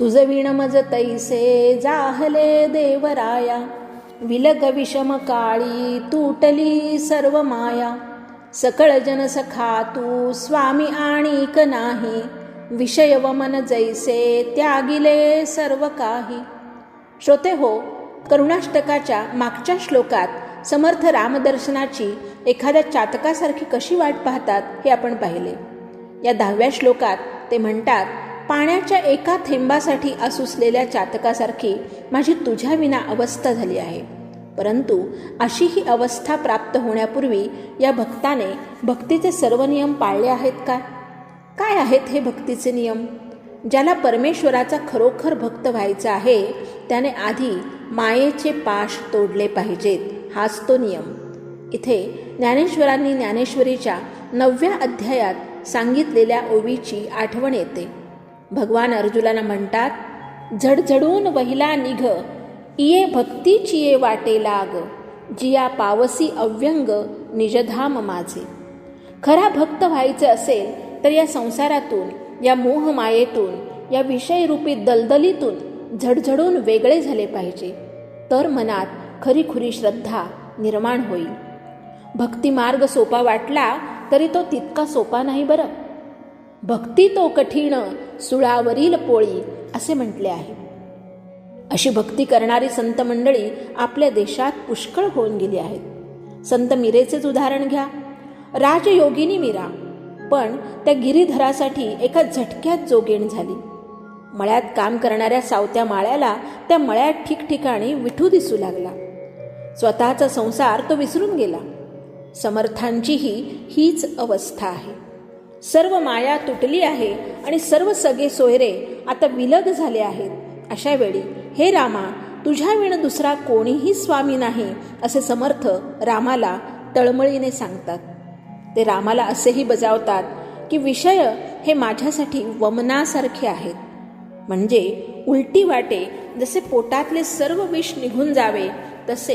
तुझ विण मज तैसे जाहले देवराया. विलग विषम काळी तुटली सर्व माया. सकळ जन सखा तू स्वामी आणिक नाही. विषय व मन जैसे त्यागिले सर्व काही. श्रोते हो करुणाष्टकाच्या मागच्या श्लोकात समर्थ रामदर्शनाची एखाद्या चातकासारखी कशी वाट पाहतात हे आपण पाहिले. या दहाव्या श्लोकात ते म्हणतात पाण्याच्या एका थेंबासाठी असुसलेल्या चातकासारखी माझी तुझ्या विना अवस्था झाली आहे. परंतु अशी ही अवस्था प्राप्त होण्यापूर्वी या भक्ताने भक्तीचे सर्व नियम पाळले आहेत का? काय आहेत हे भक्तीचे नियम? ज्याला परमेश्वराचा खरोखर भक्त व्हायचा आहे त्याने आधी मायेचे पाश तोडले पाहिजेत. हाच तो नियम. इथे ज्ञानेश्वरांनी ज्ञानेश्वरीच्या नवव्या अध्यायात सांगितलेल्या ओवीची आठवण येते. भगवान अर्जुनाला म्हणतात झडझडून वहिला निघ इये भक्तीची ये वाटे लाग जिया पावसी अव्यंग निजधाम माझे. खरा भक्त व्हायचे असेल तर या संसारातून या मोहमायेतून या विषयरूपी दलदलीतून झडझडून वेगळे झाले पाहिजे तर मनात खरीखुरी श्रद्धा निर्माण होईल. भक्तिमार्ग सोपा वाटला तरी तो तितका सोपा नाही बरं. भक्ती तो कठीण सुळावरील पोळी असे म्हटले आहे. अशी भक्ती करणारी संत मंडळी आपल्या देशात पुष्कळ होऊन गेली आहेत. संत मिरेचेच उदाहरण घ्या. राजयोगिनी मीरा. पण त्या गिरीधरासाठी एका झटक्यात जोगेण झाली. मळ्यात काम करणाऱ्या सावत्या माळ्याला त्या मळ्यात ठिकठिकाणी विठू दिसू लागला. स्वतःचा संसार तो विसरून गेला. समर्थांचीही हीच अवस्था आहे. सर्व माया तुटली आहे आणि सर्व सगळे सोयरे आता विलग झाले आहेत. अशा वेळी हे रामा तुझ्या विण दुसरा कोणीही स्वामी नाही असे समर्थ रामाला तळमळीने सांगतात. ते रामाला असेही बजावतात की विषय हे माझ्यासाठी वमनासारखे आहेत. म्हणजे उलटी वाटे जसे पोटातले सर्व विष निघून जावे तसे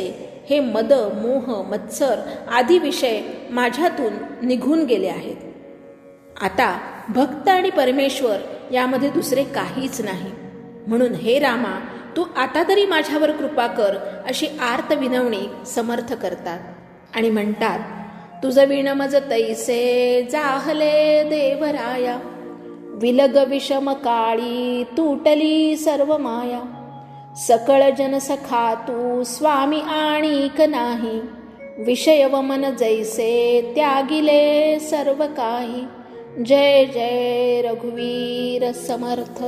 हे मद मोह मत्सर आदी विषय माझ्यातून निघून गेले आहेत. आता भक्त आणि परमेश्वर यामध्ये दुसरे काहीच नाही. म्हणून हे रामा तू आता तरी माझ्यावर कृपा कर अशी आर्त विनवणी समर्थ करतात. आणि म्हणतात तुझं विण मज तैसे जाहले देवराया. विलग विषम काळी तुटली सर्व माया. सकळ जन सखा तू स्वामी आणिक नाही. विषय व मन जैसे त्यागिले सर्व काही. जय जय रघुवीर समर्थ।